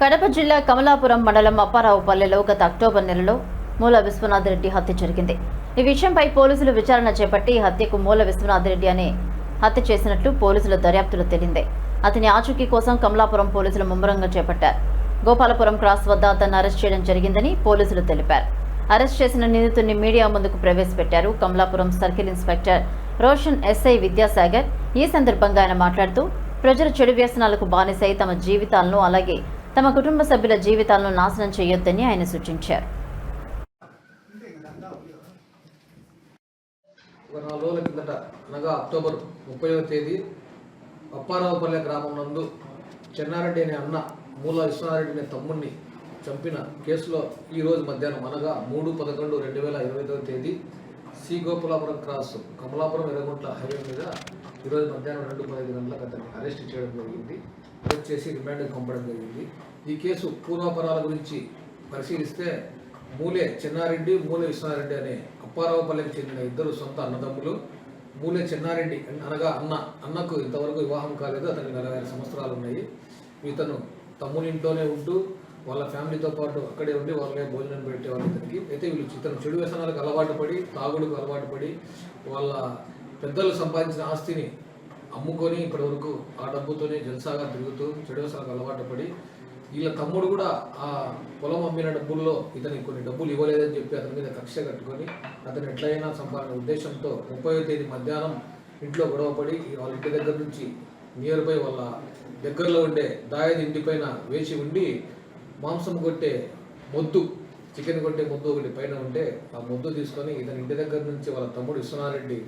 కడప జిల్లా కమలాపురం మండలం అప్పారావుపల్లెలో గత అక్టోబర్ నెలలో మూల విశ్వనాథ్ రెడ్డి హత్య జరిగింది. ఈ విషయంపై పోలీసులు విచారణ చేపట్టి హత్యకు మూల విశ్వనాథ్ రెడ్డి అనే హత్య చేసినట్లు పోలీసుల దర్యాప్తులో తేలింది. అతని ఆచూకీ కోసం కమలాపురం పోలీసులు ముమ్మరంగా చేపట్టారు. గోపాలపురం క్రాస్ వద్ద అతన్ని అరెస్ట్ చేయడం జరిగిందని పోలీసులు తెలిపారు. అరెస్ట్ చేసిన నిందితుడిని మీడియా ముందుకు ప్రవేశపెట్టారు Kamalapuram circle inspector Roshan SI Vidyasagar. ఈ సందర్భంగా ఆయన మాట్లాడుతూ ప్రజలు చెడు వ్యసనాలకు బానిసై తమ జీవితాలను అలాగే తమ కుటుంబ సభ్యుల జీవితాలను నాశనం చేయొద్దని ఆయన సూచించారు. నాలుగు రోజుల కిందట అనగా అక్టోబర్ ముప్పైవ తేదీ అప్పారావుపల్లె గ్రామం నందు చెన్నారెడ్డి అనే అన్న మూల విశ్వనారెడ్డి అనే తమ్ముడిని చంపిన కేసులో ఈ రోజు మధ్యాహ్నం అనగా మూడు పదకొండు రెండు వేల ఇరవై తేదీ C Gopulapuram cross Kamalapuram Erraguntla highway మీద ఈరోజు మధ్యాహ్నం రెండు పదిహేను గంటలకు అతన్ని అరెస్ట్ చేయడం జరిగింది. అరెస్ట్ చేసి రిమాండ్కి పంపడం జరిగింది. ఈ కేసు పూర్వాపరాల గురించి పరిశీలిస్తే మూలే చిన్నారెడ్డి మూలే విశ్వనారెడ్డి అనే అప్పారావుపల్లికి చెందిన ఇద్దరు సొంత అన్నదమ్ములు మూలే చిన్నారెడ్డి అనగా అన్న అన్నకు ఇంతవరకు వివాహం కాలేదు అతనికి నలభై సంవత్సరాలు ఉన్నాయి. ఇతను తమ్ముని ఇంట్లోనే ఉంటూ వాళ్ళ ఫ్యామిలీతో పాటు అక్కడే ఉండి వాళ్ళే భోజనం పెట్టేవాళ్ళు ఇతనికి అయితే వీళ్ళు ఇతను చెడు వ్యసనాలకు అలవాటు పడి తాగుడుకు అలవాటు పడి వాళ్ళ పెద్దలు సంపాదించిన ఆస్తిని అమ్ముకొని ఇప్పటి వరకు ఆ డబ్బుతోనే జల్సాగా తిరుగుతూ చెడు వ్యసనాలకు అలవాటు పడి వీళ్ళ తమ్ముడు కూడా ఆ పొలం అమ్మిన డబ్బుల్లో ఇతనికి కొన్ని డబ్బులు ఇవ్వలేదని చెప్పి అతని మీద కక్ష కట్టుకొని అతను ఎట్లయినా సంపాదన ఉద్దేశంతో ముప్పై తేదీ మధ్యాహ్నం ఇంట్లో గొడవపడి వాళ్ళ ఇంటి దగ్గర నుంచి నియర్ బై వాళ్ళ దగ్గరలో ఉండే దాయది ఇంటిపైన వేచి ఉండి మాంసం కొట్టే మొద్దు చికెన్ కొట్టే మొద్దు ఒకటి పైన ఉంటే ఆ మొద్దు తీసుకొని ఇతని ఇంటి దగ్గర నుంచి వాళ్ళ తమ్ముడు విశ్వనారెడ్డి